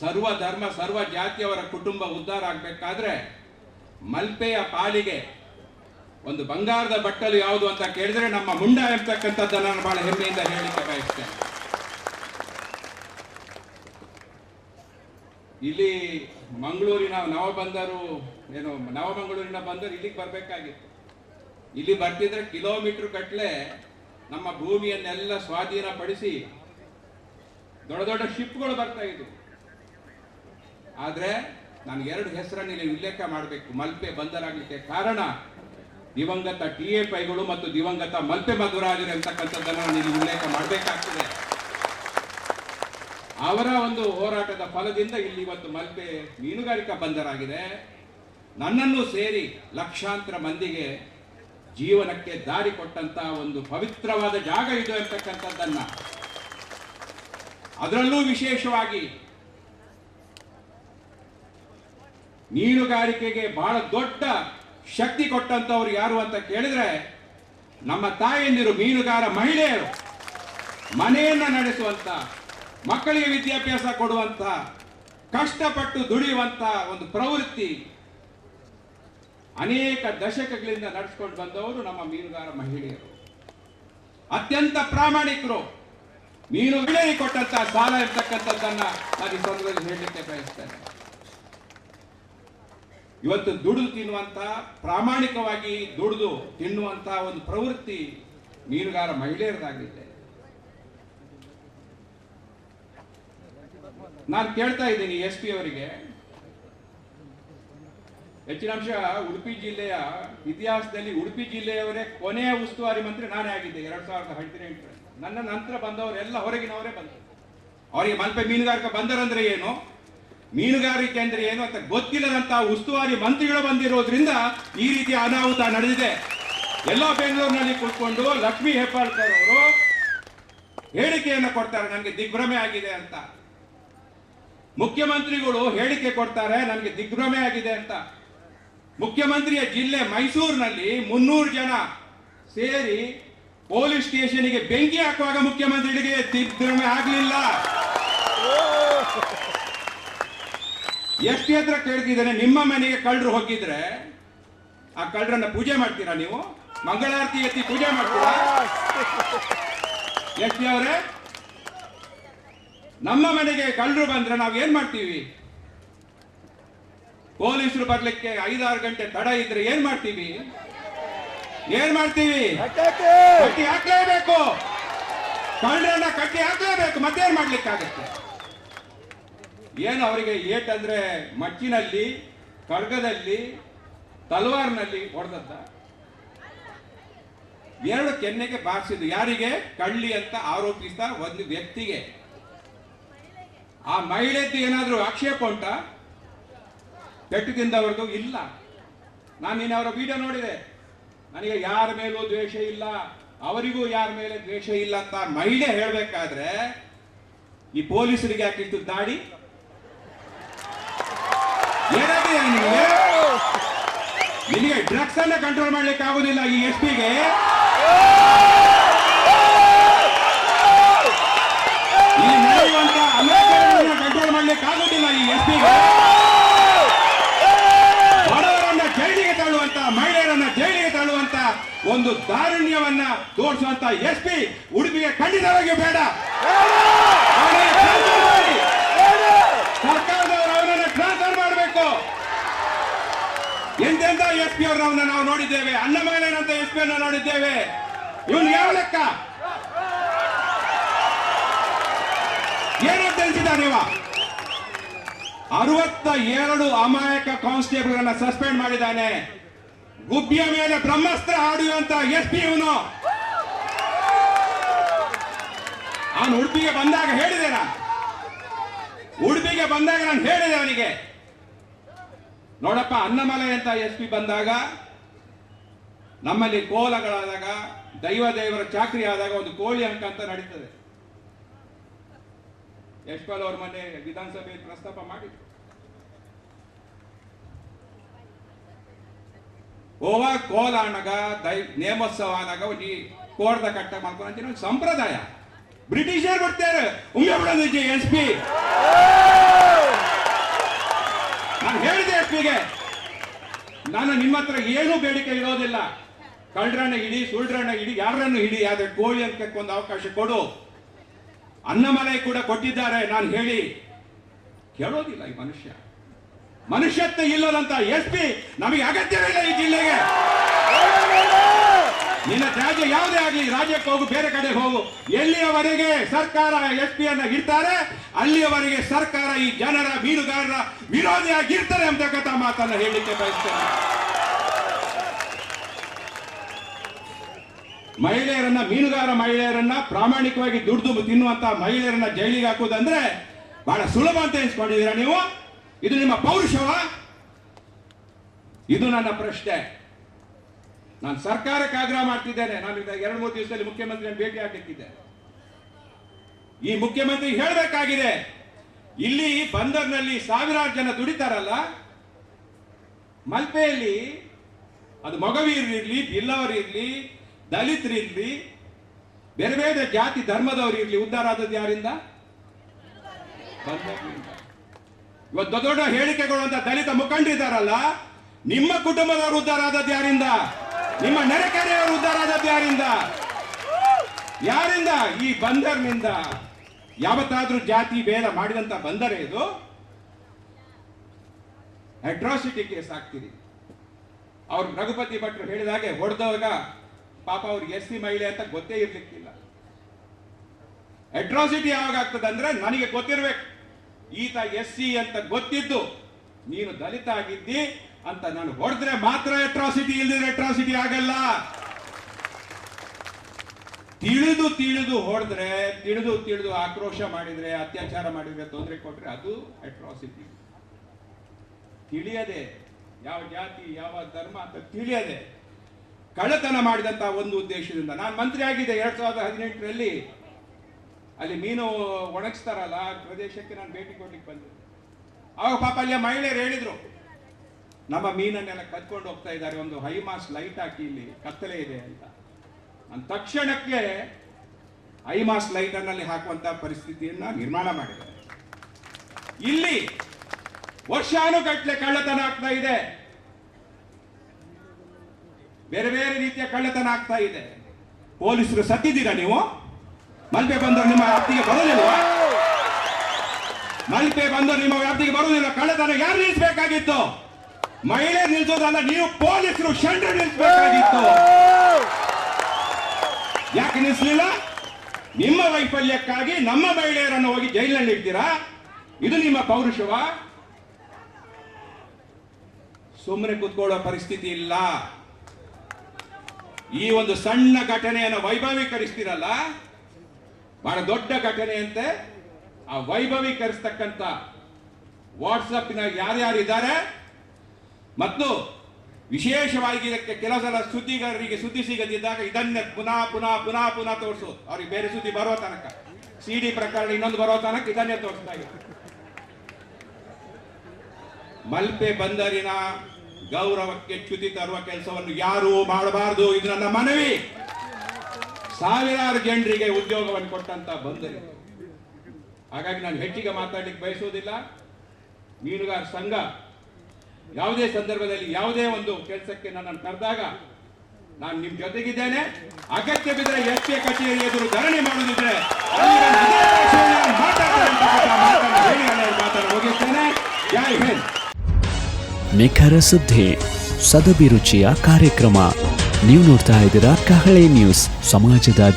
ಸರ್ವ ಧರ್ಮ, ಸರ್ವ ಜಾತಿಯವರ ಕುಟುಂಬ ಉದ್ಧಾರ ಆಗಬೇಕಾದ್ರೆ ಮಲ್ಪೆಯ ಪಾಲಿಗೆ ಒಂದು ಬಂಗಾರದ ಬಟ್ಟಲು ಯಾವುದು ಅಂತ ಕೇಳಿದ್ರೆ ನಮ್ಮ ಮುಂಡ ಎಂಬತಕ್ಕಂಥದ್ದನ್ನು ನಾನು ಬಹಳ ಹೆಮ್ಮೆಯಿಂದ ಹೇಳಲಿಕ್ಕೆ ಬಯಸ್ತೇನೆ. ಇಲ್ಲಿ ಮಂಗಳೂರಿನ ನವ ಬಂದರು ಏನು ನವಮಂಗಳೂರಿನ ಬಂದರು ಇಲ್ಲಿಗೆ ಬರಬೇಕಾಗಿತ್ತು. ಇಲ್ಲಿ ಬರ್ತಿದ್ರೆ ಕಿಲೋಮೀಟರ್ ಕಟ್ಲೆ ನಮ್ಮ ಭೂಮಿಯನ್ನೆಲ್ಲ ಸ್ವಾಧೀನಪಡಿಸಿ ದೊಡ್ಡ ದೊಡ್ಡ ಶಿಪ್ಗಳು ಬರ್ತಾ ಇದ್ವು. ಆದ್ರೆ ನಾನು ಎರಡು ಹೆಸರನ್ನು ಇಲ್ಲಿ ಉಲ್ಲೇಖ ಮಾಡಬೇಕು. ಮಲ್ಪೆ ಬಂದರಾಗಲಿಕ್ಕೆ ಕಾರಣ ದಿವಂಗತ ಟಿ ಎ ಪೈಗಳು ಮತ್ತು ದಿವಂಗತ ಮಲ್ಪೆ ಮಧುರಾಜರು ಎಂತಕ್ಕಂಥದ್ದನ್ನು ನಾನು ಇಲ್ಲಿ ಉಲ್ಲೇಖ ಮಾಡಬೇಕಾಗ್ತದೆ. ಅವರ ಒಂದು ಹೋರಾಟದ ಫಲದಿಂದ ಇಲ್ಲಿ ಇವತ್ತು ಮಲ್ಪೆ ಮೀನುಗಾರಿಕಾ ಬಂದರಾಗಿದೆ. ನನ್ನನ್ನು ಸೇರಿ ಲಕ್ಷಾಂತರ ಮಂದಿಗೆ ಜೀವನಕ್ಕೆ ದಾರಿ ಕೊಟ್ಟಂತ ಒಂದು ಪವಿತ್ರವಾದ ಜಾಗ ಇದು ಎಂತಕ್ಕಂಥದ್ದನ್ನ ಅದರಲ್ಲೂ ವಿಶೇಷವಾಗಿ ಮೀನುಗಾರಿಕೆಗೆ ಬಹಳ ದೊಡ್ಡ ಶಕ್ತಿ ಕೊಟ್ಟಂತವ್ರು ಯಾರು ಅಂತ ಕೇಳಿದ್ರೆ ನಮ್ಮ ತಾಯಂದಿರು ಮೀನುಗಾರ ಮಹಿಳೆಯರು, ಮನೆಯನ್ನ ನಡೆಸುವಂತ, ಮಕ್ಕಳಿಗೆ ವಿದ್ಯಾಭ್ಯಾಸ ಕೊಡುವಂತ, ಕಷ್ಟಪಟ್ಟು ದುಡಿಯುವಂತ ಒಂದು ಪ್ರವೃತ್ತಿ ಅನೇಕ ದಶಕಗಳಿಂದ ನಡೆಸ್ಕೊಂಡು ಬಂದವರು ನಮ್ಮ ಮೀನುಗಾರ ಮಹಿಳೆಯರು. ಅತ್ಯಂತ ಪ್ರಾಮಾಣಿಕರು. ಮೀನುಗಳಿಗೆ ಕೊಟ್ಟಂತ ಸಾಲ ಇರ್ತಕ್ಕಂಥದ್ದನ್ನ ನಾನು ಈ ಸಂದರ್ಭದಲ್ಲಿ ಹೇಳಲಿಕ್ಕೆ ಬಯಸ್ತೇನೆ. ಇವತ್ತು ದುಡಿದು ತಿನ್ನುವಂತ ಪ್ರಾಮಾಣಿಕವಾಗಿ ದುಡಿದು ತಿನ್ನುವಂತ ಒಂದು ಪ್ರವೃತ್ತಿ ಮೀನುಗಾರ ಮಹಿಳೆಯರದಾಗಿದೆ ನಾನು ಕೇಳ್ತಾ ಇದ್ದೀನಿ ಎಸ್ ಪಿ ಅವರಿಗೆ. ಹೆಚ್ಚಿನ ಅಂಶ ಉಡುಪಿ ಜಿಲ್ಲೆಯ ಇತಿಹಾಸದಲ್ಲಿ ಉಡುಪಿ ಜಿಲ್ಲೆಯವರೇ ಕೊನೆಯ ಉಸ್ತುವಾರಿ ಮಂತ್ರಿ ನಾನೇ ಆಗಿದ್ದೆ, ಎರಡ್ ಸಾವಿರದ ಹದಿನೆಂಟರಲ್ಲಿ. ನನ್ನ ನಂತರ ಬಂದವರೆಲ್ಲ ಹೊರಗಿನವರೇ ಬಂದರು. ಅವರಿಗೆ ಮಲ್ಪೆ ಮೀನುಗಾರಿಕೆ ಬಂದರಂದ್ರೆ ಏನು? ಮೀನುಗಾರಿಕೆ ಅಂದ್ರೆ ಏನು ಅಂತ ಗೊತ್ತಿಲ್ಲದಂತ ಉಸ್ತುವಾರಿ ಮಂತ್ರಿಗಳು ಬಂದಿರೋದ್ರಿಂದ ಈ ರೀತಿ ಅನಾಹುತ ನಡೆದಿದೆ. ಎಲ್ಲ ಬೆಂಗಳೂರಿನಲ್ಲಿ ಕೂತ್ಕೊಂಡು ಲಕ್ಷ್ಮಿ ಹೆಬ್ಬಾಳ್ಕರ್ ಅವರು ಹೇಳಿಕೆಯನ್ನು ಕೊಡ್ತಾರೆ ನನಗೆ ದಿಗ್ಭ್ರಮೆ ಆಗಿದೆ ಅಂತ. ಮುಖ್ಯಮಂತ್ರಿಗಳು ಹೇಳಿಕೆ ಕೊಡ್ತಾರೆ ನನಗೆ ದಿಗ್ಭ್ರಮೆ ಆಗಿದೆ ಅಂತ. ಮುಖ್ಯಮಂತ್ರಿಯ ಜಿಲ್ಲೆ ಮೈಸೂರಿನಲ್ಲಿ ಮುನ್ನೂರು ಜನ ಸೇರಿ ಪೊಲೀಸ್ ಸ್ಟೇಷನ್ಗೆ ಬೆಂಕಿ ಹಾಕುವಾಗ ಮುಖ್ಯಮಂತ್ರಿಗಳಿಗೆ ದಿಗ್ಭ್ರಮೆ ಆಗಲಿಲ್ಲ. ಎಷ್ಟೇ ಹತ್ರ ಕೇಳ್ತಿದ್ದೇನೆ? ನಿಮ್ಮ ಮನೆಗೆ ಕಳ್ಳರು ಹೋಗಿದ್ರೆ ಆ ಕಳ್ಳರನ್ನ ಪೂಜೆ ಮಾಡ್ತೀರಾ ನೀವು? ಮಂಗಳಾರತಿ ಎತ್ತಿ ಪೂಜೆ ಮಾಡ್ತೀರಾ? ಎಷ್ಟೇ ಅವರೇ? ನಮ್ಮ ಮನೆಗೆ ಕಳ್ಳರು ಬಂದ್ರೆ ನಾವು ಏನ್ ಮಾಡ್ತೀವಿ? ಪೊಲೀಸರು ಬರ್ಲಿಕ್ಕೆ ಐದಾರು ಗಂಟೆ ತಡ ಇದ್ರೆ ಏನ್ ಮಾಡ್ತೀವಿ? ಏನ್ ಮಾಡ್ತೀವಿ? ಕಟ್ಟಿ ಹಾಕ್ಲೇಬೇಕು. ಕಳ್ಳರನ್ನ ಕಟ್ಟಿ ಹಾಕ್ಲೇಬೇಕು. ಮತ್ತೇನ್ ಮಾಡ್ಲಿಕ್ಕಾಗತ್ತೆ? ಏನು ಅವರಿಗೆ ಏಟ್ ಅಂದ್ರೆ ಮಚ್ಚಿನಲ್ಲಿ, ಖಡ್ಗದಲ್ಲಿ, ತಲ್ವಾರ್ನಲ್ಲಿ ಹೊಡೆದದ್ದ? ಎರಡು ಕೆನ್ನೆಗೆ ಬಾರಿಸಿದ್ದು. ಯಾರಿಗೆ? ಕಳ್ಳಿ ಅಂತ ಆರೋಪಿಸಿದ ಒಂದು ವ್ಯಕ್ತಿಗೆ. ಆ ಮಹಿಳೆದ್ದು ಏನಾದರೂ ಆಕ್ಷೇಪ ಉಂಟಾ? ಪೆಟ್ಟು ತಿಂದವರದು ಇಲ್ಲ. ನಾನು ನಿನ್ನ ಅವರ ವಿಡಿಯೋ ನೋಡಿದೆ. ನನಗೆ ಯಾರ ಮೇಲೂ ದ್ವೇಷ ಇಲ್ಲ, ಅವರಿಗೂ ಯಾರ ಮೇಲೆ ದ್ವೇಷ ಇಲ್ಲ ಅಂತ ಮಹಿಳೆ ಹೇಳಬೇಕಾದ್ರೆ, ಈ ಪೊಲೀಸರಿಗೆ ಯಾಕೆ ದಾಡಿ? ನಿಮಗೆ ಡ್ರಗ್ಸ್ ಅನ್ನ ಕಂಟ್ರೋಲ್ ಮಾಡ್ಲಿಕ್ಕೆ ಆಗುದಿಲ್ಲ ಈ ಎಸ್ ಪಿಗೆ ಈ ನಡೆಯುವಂತ ಅಮೆರಿಕನ್ನ ಕಂಟ್ರೋಲ್ ಮಾಡ್ಲಿಕ್ಕೆ ಆಗುದಿಲ್ಲ ಈ ಎಸ್ ಪಿಗೆ ಬಡವರನ್ನ ಜೈಲಿಗೆ ತಳ್ಳುವಂತ, ಮಹಿಳೆಯರನ್ನ ಜೈಲಿಗೆ ತಳ್ಳುವಂತ ಒಂದು ದಾರುಣ್ಯವನ್ನ ತೋರಿಸುವಂತ ಎಸ್ ಪಿ ಉಡುಪಿಗೆ ಖಂಡಿತವಾಗಿಯೂ ಬೇಡ. ಎಂತೆಂತ ಎಸ್ ಪಿ ಅವರನ್ನ ನಾವು ನೋಡಿದ್ದೇವೆ ಅನ್ನಮಗನಂತ ಎಸ್ ಪಿ ಅನ್ನ ನೋಡಿದ್ದೇವೆ. ಇವನು ಯಾವ ಲೆಕ್ಕ? ಏನು ತಿಳಿಸಿದ್ದಾನೆ ಇವ ಅರವತ್ತ ಎರಡು ಅಮಾಯಕ ಕಾನ್ಸ್ಟೇಬಲ್ ಅನ್ನ ಸಸ್ಪೆಂಡ್ ಮಾಡಿದ್ದಾನೆ. ಗುಬ್ಬಿಯ ಮೇಲೆ ಬ್ರಹ್ಮಸ್ತ್ರ ಆಡುವಂತ ಎಸ್ ಪಿ ಇವನು. ಅವನು ಉಡುಪಿಗೆ ಬಂದಾಗ ಹೇಳಿದೆ ನಾನು. ಉಡುಪಿಗೆ ಬಂದಾಗ ನಾನು ಹೇಳಿದೆ ಅವನಿಗೆ. ನೋಡಪ್ಪ ಅನ್ನಮಲೆ ಅಂತ ಎಸ್ ಪಿ ಬಂದಾಗ, ನಮ್ಮಲ್ಲಿ ಕೋಲಗಳಾದಾಗ, ದೈವ ದೇವರ ಚಾಕ್ರಿ ಆದಾಗ ಒಂದು ಕೋಳಿ ಅಂಕ ಅಂತ ನಡೀತದೆ. ಯಶ್ಪಾಲ್ ಅವ್ರ ಮನೆ ವಿಧಾನಸಭೆಯಲ್ಲಿ ಪ್ರಸ್ತಾಪ ಮಾಡಿದ್ರು. ಓವ ಕೋಲ ಅಣ್ಣಗ ದೈ, ನೇಮೋತ್ಸವ ಆದಾಗ ಒಂದು ಕೋರ್ದ ಕಟ್ಟ ಮಾಡ್ಕೊಂಡು ಒಂದು ಸಂಪ್ರದಾಯ. ಬ್ರಿಟಿಷರ್ ಬರ್ತಾರೆ. ಉಮ್ಮೆ ಎಸ್ ಪಿ. ಪಿಗೆ ನಾನು ನಿಮ್ಮ ಹತ್ರ ಏನೂ ಬೇಡಿಕೆ ಇರೋದಿಲ್ಲ. ಕಳ್ಳರನ್ನ ಹಿಡಿ, ಸುಳ್ರನ್ನ ಹಿಡಿ, ಯಾರನ್ನು ಹಿಡಿ, ಆದ್ರೆ ಕೋಳಿ ಅಂತಕ್ಕೊಂದು ಅವಕಾಶ ಕೊಡು. ಅನ್ನಮಲೈ ಕೂಡ ಕೊಟ್ಟಿದ್ದಾರೆ, ನಾನು ಹೇಳಿ. ಕೇಳೋದಿಲ್ಲ ಈ ಮನುಷ್ಯ. ಮನುಷ್ಯತ್ವ ಇಲ್ಲದಂತ ಎಸ್ ಪಿ ನಮಗೆ ಅಗತ್ಯವಿಲ್ಲ ಈ ಜಿಲ್ಲೆಗೆ. ನಿನ್ನ ತ್ಯಾಜ್ಯ ಯಾವುದೇ ಆಗಲಿ ರಾಜ್ಯಕ್ಕೆ ಹೋಗು, ಬೇರೆ ಕಡೆ ಹೋಗು. ಎಲ್ಲಿಯವರೆಗೆ ಸರ್ಕಾರ ಎಸ್ ಅನ್ನ ಇರ್ತಾರೆ ಅಲ್ಲಿಯವರೆಗೆ ಸರ್ಕಾರ ಈ ಜನರ ಮೀನುಗಾರರ ವಿರೋಧಿಯಾಗಿರ್ತಾರೆ ಅಂತಕ್ಕಂಥ ಮಾತನ್ನು ಹೇಳಲಿಕ್ಕೆ ಬಯಸ್ತೇನೆ. ಮಹಿಳೆಯರನ್ನ, ಮೀನುಗಾರ ಮಹಿಳೆಯರನ್ನ ಪ್ರಾಮಾಣಿಕವಾಗಿ ದುಡ್ದು ತಿನ್ನುವಂತ ಮಹಿಳೆಯರನ್ನ ಜೈಲಿಗೆ ಹಾಕುವುದಂದ್ರೆ ಬಹಳ ಸುಲಭ ಅಂತ ಎನಿಸ್ಕೊಂಡಿದ್ದೀರಾ ನೀವು? ಇದು ನಿಮ್ಮ ಪೌರುಷವ? ಇದು ನನ್ನ ಪ್ರಶ್ನೆ. ನಾನು ಸರ್ಕಾರಕ್ಕೆ ಆಗ್ರಹ ಮಾಡ್ತಿದ್ದೇನೆ. ನಾನು ಎರಡು ಮೂರು ದಿವಸದಲ್ಲಿ ಮುಖ್ಯಮಂತ್ರಿಯನ್ನು ಭೇಟಿ ಆಗಲಿಕ್ಕಿದ್ದೆ ಈ ಮುಖ್ಯಮಂತ್ರಿ ಹೇಳಬೇಕಾಗಿದೆ, ಇಲ್ಲಿ ಬಂದರ್ನಲ್ಲಿ ಸಾವಿರಾರು ಜನ ದುಡಿತಾರಲ್ಲ, ಮಲ್ಪೆಯಲ್ಲಿ ಅದು ಮಗವೀರರಿರ್ಲಿ ಬಿಲ್ಲವರಿರ್ಲಿ ದಲಿತರಿರ್ಲಿ ಬೇರೆ ಬೇರೆ ಜಾತಿ ಧರ್ಮದವರು ಇರ್ಲಿ, ಉದ್ಧಾರ ಆದದ್ದು ಯಾರಿಂದ. ಇವತ್ತು ದೊಡ್ಡ ದೊಡ್ಡ ಹೇಳಿಕೆಗಳು ಅಂತ ದಲಿತ ಮುಖಂಡರಿದ್ದಾರಲ್ಲ, ನಿಮ್ಮ ಕುಟುಂಬದವರು ಉದ್ಧಾರ ಆದದ್ದು ಯಾರಿಂದ? ನಿಮ್ಮ ನೆರೆಕೆರೆಯವರು ಉದ್ಧಾರ ಆದದ್ದು ಯಾರಿಂದ? ಯಾರಿಂದ? ಈ ಬಂದರ್ನಿಂದ. ಯಾವತ್ತಾದ್ರೂ ಜಾತಿ ಭೇದ ಮಾಡಿದಂತ ಬಂದರೆ ಇದು ಅಟ್ರಾಸಿಟಿ ಕೇಸ್ ಆಗ್ತಿದೆ ಅವ್ರು ರಘುಪತಿ ಭಟ್ರು ಹೇಳಿದಾಗೆ ಹೊಡೆದವಾಗ ಪಾಪ ಅವ್ರಿಗೆ ಎಸ್ ಸಿ ಮಹಿಳೆ ಅಂತ ಗೊತ್ತೇ ಇರ್ಲಿಕ್ಕಿಲ್ಲ. ಅಟ್ರಾಸಿಟಿ ಯಾವಾಗ ಆಗ್ತದೆ ಅಂದ್ರೆ ನನಗೆ ಗೊತ್ತಿರ್ಬೇಕು. ಈತ ಎಸ್ ಸಿ ಅಂತ ಗೊತ್ತಿದ್ದು, ನೀನು ದಲಿತ ಆಗಿದ್ದಿ ಅಂತ ನಾನು ಹೊಡೆದ್ರೆ ಮಾತ್ರ ಅಟ್ರಾಸಿಟಿ ಇಲ್ದಿದ್ರೆ ಅಟ್ರಾಸಿಟಿ ಆಗಲ್ಲ. ತಿಳಿದು ತಿಳಿದು ಹೊಡೆದ್ರೆ, ತಿಳಿದು ತಿಳಿದು ಆಕ್ರೋಶ ಮಾಡಿದ್ರೆ, ಅತ್ಯಾಚಾರ ಮಾಡಿದ್ರೆ ತೊಂದರೆ ಕೊಟ್ರೆ ಅದು ಅಟ್ರಾಸಿಟಿ ತಿಳಿಯದೆ, ಯಾವ ಜಾತಿ, ಯಾವ ಧರ್ಮ ಅಂತ ತಿಳಿಯದೆ, ಕಳ್ಳತನ ಮಾಡಿದಂತ ಒಂದು ಉದ್ದೇಶದಿಂದ. ನಾನು ಮಂತ್ರಿ ಆಗಿದ್ದೆ ಎರಡ್ ಸಾವಿರದ ಹದಿನೆಂಟರಲ್ಲಿ. ಅಲ್ಲಿ ಮೀನು ಒಣಗಿಸ್ತಾರಲ್ಲ ಪ್ರದೇಶಕ್ಕೆ ನಾನು ಭೇಟಿ ಕೊಡ್ಲಿಕ್ಕೆ ಬಂದೆ. ಅವಾಗ ಪಾಪ ಅಲ್ಲಿ ಮಹಿಳೆಯರು ಹೇಳಿದ್ರು ನಮ್ಮ ಮೀನನ್ನೆಲ್ಲ ಕದ್ಕೊಂಡು ಹೋಗ್ತಾ ಇದ್ದಾರೆ. ಒಂದು ಹೈ ಮಾಸ್ ಲೈಟ್ ಹಾಕಿ ಇಲ್ಲಿ ಕತ್ತಲೆ ಇದೆ ಅಂತ. ಅಂದ ತಕ್ಷಣಕ್ಕೆ ಹೈ ಮಾಸ್ ಅನ್ನಲ್ಲಿ ಹಾಕುವಂತ ಪರಿಸ್ಥಿತಿಯನ್ನ ನಿರ್ಮಾಣ ಮಾಡಿದ್ದಾರೆ. ಇಲ್ಲಿ ವರ್ಷಾನುಗಟ್ಟಲೆ ಕಳ್ಳತನ ಆಗ್ತಾ ಇದೆ. ಬೇರೆ ಬೇರೆ ರೀತಿಯ ಕಳ್ಳತನ ಆಗ್ತಾ ಇದೆ. ಪೊಲೀಸರು ಸತ್ತಿದ್ದೀರಾ ನೀವು? ಮಲ್ಪೆ ಬಂದವರು ನಿಮ್ಮ ವ್ಯಾಪ್ತಿಗೆ ಬರೋದಿಲ್ವಾ? ಮಲ್ಪೆ ಬಂದವರು ನಿಮ್ಮ ವ್ಯಾಪ್ತಿಗೆ ಬರೋದಿಲ್ಲ ಕಳ್ಳತನ ಯಾರು ನಿಲ್ಲಿಸಬೇಕಾಗಿತ್ತು ಮಹಿಳೆ ನಿಲ್ಸೋದಲ್ಲ, ನೀವು ಪೊಲೀಸರು ಶಂಡ್ರ ನಿಲ್ಸಬೇಕಾಗಿತ್ತು. ಯಾಕೆ ನಿಲ್ಲಿಸಲಿಲ್ಲ ನಿಮ್ಮ ವೈಫಲ್ಯಕ್ಕಾಗಿ ನಮ್ಮ ಮಹಿಳೆಯರನ್ನು ಹೋಗಿ ಜೈಲಿನಲ್ಲಿ ಇಡ್ತೀರಾ? ಇದು ನಿಮ್ಮ ಪೌರುಷವ? ಸುಮ್ಮನೆ ಕೂತ್ಕೊಳ್ಳೋ ಪರಿಸ್ಥಿತಿ ಇಲ್ಲ. ಈ ಒಂದು ಸಣ್ಣ ಘಟನೆಯನ್ನು ವೈಭವೀಕರಿಸ್ತೀರಲ್ಲ? ಬಹಳ ದೊಡ್ಡ ಘಟನೆ ಅಂತೆ. ಆ ವೈಭವೀಕರಿಸ್ತಕ್ಕಂಥ ವಾಟ್ಸಪ್ನ ಯಾರ್ಯಾರಿದ್ದಾರೆ? ಮತ್ತು ವಿಶೇಷವಾಗಿ ಇದಕ್ಕೆ ಕೆಲವು ಸಲ ಸುದ್ದಿಗಾರರಿಗೆ ಸುದ್ದಿ ಸಿಗದಿದ್ದಾಗ ಇದನ್ನೇ ಪುನಃ ಪುನಃ ಪುನಃ ಪುನಃ ತೋರಿಸೋದು. ಅವ್ರಿಗೆ ಬೇರೆ ಸುದ್ದಿ ಬರೋ ತನಕ. ಸಿ ಡಿ ಪ್ರಕರಣ ಇನ್ನೊಂದು ಬರೋ ತನಕ ಇದನ್ನೇ ತೋರಿಸ್ತಾ ಇದೆ. ಮಲ್ಪೆ ಬಂದರಿನ ಗೌರವಕ್ಕೆ ಚ್ಯುತಿ ತರುವ ಕೆಲಸವನ್ನು ಯಾರೂ ಮಾಡಬಾರದು. ಇದು ನನ್ನ ಮನವಿ. ಸಾವಿರಾರು ಜನರಿಗೆ ಉದ್ಯೋಗವನ್ನು ಕೊಟ್ಟಂತ ಬಂದರಿ. ಹಾಗಾಗಿ ನಾನು ಹೆಚ್ಚಿಗೆ ಮಾತಾಡ್ಲಿಕ್ಕೆ ಬಯಸುವುದಿಲ್ಲ. ಮೀನುಗಾರ ಸಂಘ ಯಾವುದೇ ಸಂದರ್ಭದಲ್ಲಿ ಯಾವುದೇ ಒಂದು ಕೆಲಸಕ್ಕೆ ನನ್ನನ್ನು ಕರೆದಾಗ ನಾನು ನಿಮ್ ಜೊತೆಗಿದ್ದೇನೆ. ಅಗತ್ಯ ಬಿದ್ದರೆ ಎಸ್ ಪಿ ಕಚೇರಿ ಎದುರು ಧರಣಿ ಮುಗಿಸ್ತೇನೆ. ನಿಖರ ಸುದ್ದಿ, ಸದಭಿರುಚಿಯ ಕಾರ್ಯಕ್ರಮ. ನೀವು ನೋಡ್ತಾ ಇದ್ದೀರಾ ಕಹಳೆ ನ್ಯೂಸ್, ಸಮಾಜದ